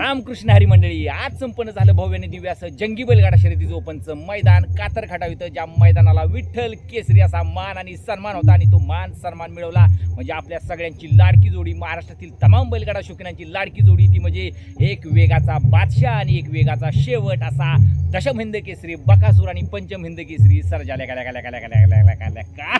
रामकृष्ण हरी मंडळी आज संपन्न झालं भव्याने दिव्य असं जंगी बैलगाडा शर्यतीचं ओपनचं मैदान कातर खटाव इथं ज्या मैदानाला विठ्ठल केसरी असा मान आणि सन्मान होता आणि तो मान सन्मान मिळवला म्हणजे आपल्या सगळ्यांची लाडकी जोडी महाराष्ट्रातील तमाम बैलगाडा शौकीनांची लाडकी जोडी ती म्हणजे एक वेगाचा बादशाह आणि एक वेगाचा शेवट असा दशम हिंद केसरी बकासूर आणि पंचम हिंद केसरी सरजा लेका का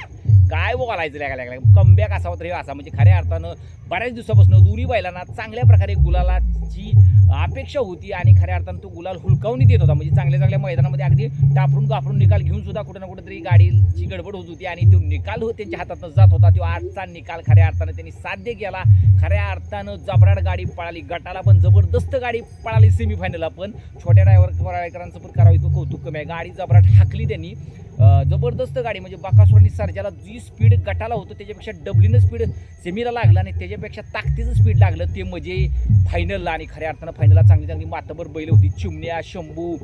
काय बोलायचं लेका लेका कमबॅक असावा तरी असा म्हणजे खऱ्या अर्थानं बऱ्याच दिवसापासून दोन्ही बैलांना चांगल्या प्रकारे गुलालाची अपेक्षा होती आणि खऱ्या अर्थानं तो गुलाल हुलकावून देत होता. म्हणजे चांगल्या चांगल्या मैदानामध्ये अगदी टापरून गापरून निकाल घेऊन सुद्धा कुठं ना कुठंतरी गाडीची गडबड होत होती आणि तो निकाल हो- त्यांच्या हातातनं जात होता. तो आजचा निकाल खऱ्या अर्थानं त्यांनी साध्य केला. खऱ्या अर्थानं जबराट गाडी पळाली. गटाला पण जबरदस्त गाडी पळाली सेमीफायनलला पण छोट्या ड्रायव्हर करायकरांचं पण करावं इतकं कौतुक कमी आहे. गाडी जबराट हाकली त्यांनी. जबरदस्त गाडी म्हणजे बाकासूर आणि जी स्पीड गटाला होतं त्याच्यापेक्षा डबलीनं स्पीड सेमीला लागलं आणि त्याच्यापेक्षा ताकदीचं स्पीड लागलं. ते म्हणजे फायनलला आणि खऱ्या अर्थानं फायनलला चांगली चांगली मातबर बैल होती. चिमण्या शंभू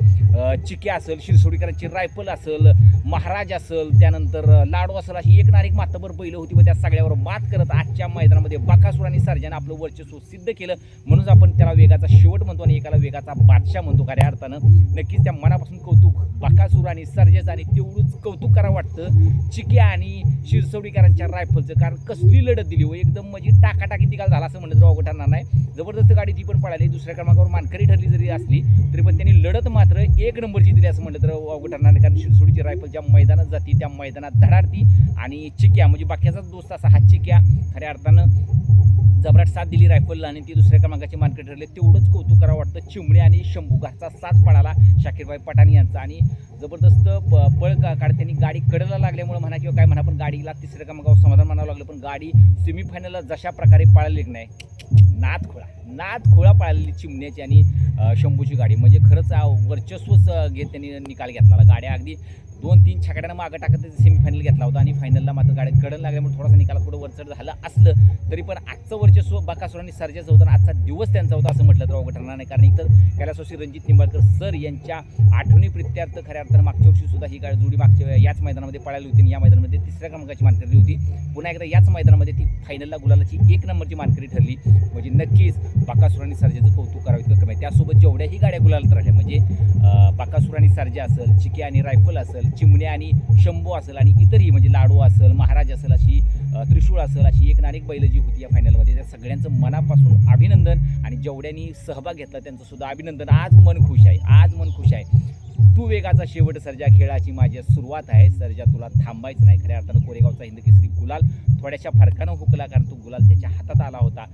चिके असेल शिरसोडीकरांची रायफल असेल महाराज असेल त्यानंतर लाडू असेल अशी एक ना एक मातबर बैल होती. व त्या सगळ्यावर मात करत आजच्या मैदानामध्ये बाकासूर आणि आपलं वर्चस्व सिद्ध केलं. म्हणून आपण त्याला वेगाचा शेवट म्हणतो आणि एकाला वेगाचा बादशाह म्हणतो. खऱ्या अर्थानं नक्कीच त्या मनापासून कौतुक बाकासूर आणि सर्जेचं आणि तेवढंच कौतुक करावं वाटतं. चिक्या आणि शिरसवडीकरांच्या रायफलचं कारण कसली लढत दिली हो. एकदम म्हणजे टाकाटाकी निकाल झाला असं म्हणलं तर अवघड ठरणार नाही. जबरदस्त गाडी ती पण पळाली. दुसऱ्या क्रमांकावर मानकरी ठरली जरी असली तरी पण त्यांनी लढत मात्र एक नंबरची दिली असं म्हणलं तर अवघड ठरणार नाही. कारण शिरसोडीची रायफल ज्या मैदानात जाते त्या मैदानात धडाडती आणि चिक्या म्हणजे बाकीचाच दोस्त असा हा चिक्या. खऱ्या अर्थानं जबराट साथ दिली रायफलला आणि ती दुसऱ्या क्रमांकाची मार्केट ठरले. तेवढंच कौतुक करावं वाटतं. चिमणे आणि शंभू घरचा साथ पडाला शाकीरबाई पठाण यांचा. आणि जबरदस्त प पळ का काढ त्यांनी गाडी कडेला लागल्यामुळे म्हणा किंवा काय म्हणा पण गाडीला तिसऱ्या क्रमांकावर समाधान म्हणावं लागलं. पण गाडी सेमीफायनलला जशा प्रकारे पळाली की नाही नाद खोळा. नाद पळालेली चिमण्याची आणि शंभूची गाडी. म्हणजे खरंच वर्चस्वच घेत त्यांनी निकाल घेतला गाड्या अगदी दोन तीन छकड्यानं मागं टाकत सेमीफायनल घेतला होता आणि फायनलला मात्र गाड्यात कडन लागल्यामुळे थोडासा निकाल थोडं वरचढ झालं असलं तरी पण आजचं वर्चस्व बकासुरांनी सर्जाचं होतं आणि आजचा दिवस त्यांचा होता असं म्हटलं तर अवघड ठरणार नाही. कारण इतर कैलासवासी रणजित निंबाळकर सर यांच्या आठवणी प्रित्यार्थ खऱ्या अर्थानं मागच्या वर्षी सुद्धा ही गाडी जोडी मागच्या याच मैदानामध्ये पळाली होती आणि या मैदानामध्ये तिसऱ्या क्रमांकाची मानकरी होती. पुन्हा एकदा याच मैदानामध्ये ती फायनलला गुलालाची एक नंबरची मानकरी ठरली. म्हणजे नक्कीच बाकासुर आणि सर्जाचं कौतुक करावं इतकं कमी आहे. त्यासोबत जेवढ्याही गाड्या गुलालत राहिल्या म्हणजे अं, बाकासुर आणि सर्जा असेल चिके आणि रायफल असेल चिमण्या आणि शंभू असेल आणि इतरही म्हणजे लाडू असेल महाराज असेल अशी त्रिशूळ असेल अशी एक नाणिक बैल जी होती या फायनलमध्ये त्या सगळ्यांचं मनापासून अभिनंदन आणि जेवढ्यांनी सहभाग घेतला त्यांचं सुद्धा अभिनंदन. आज मन खुश आहे आज मन खुश आहे. तू वेगाचा शेवट सर्जा खेळाची माझी सुरुवात आहे. सर्जा तुला थांबायचं नाही. खऱ्या अर्थानं कोरेगावचा हिंद केसरी गुलाल थोड्याशा फरकानं हुकला कारण तो गुलाल त्याच्या हातात आला होता.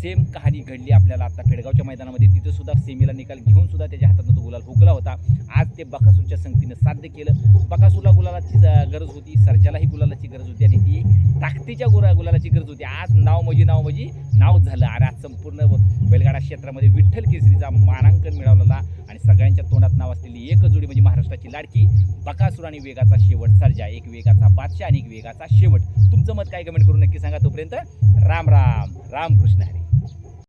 सेम कहाणी घडली आपल्याला आता पेडगावच्या मैदानामध्ये. तिथं सुद्धा सेमीला निकाल घेऊन सुद्धा त्याच्या हातातनं तो गुलाल हुकला होता. आज ते बकासूरच्या संगतीनं साध्य केलं. बकासूरला गुलालाची गरज होती. सर्जालाही गुलालाची गरज होती आणि ती ताकदीच्या गुरा गुलालाची गरज होती. आज नाव म्हणजे नाव म्हणजे नाव झालं आणि आज संपूर्ण बैलगाडा क्षेत्रामध्ये विठ्ठल केसरीचा मानांकन मिळवलेला आणि सगळ्यांच्या तोंडात नाव असलेली एक जोडी म्हणजे महाराष्ट्राची लाडकी बकासूर आणि वेगाचा शेवट. सर्जा एक वेगाचा बादशाह आणि एक वेगाचा शेवट. तुमचं मत काय? कमेंट करून नक्की सांगा. तोपर्यंत राम राम राम कृष्ण हरी.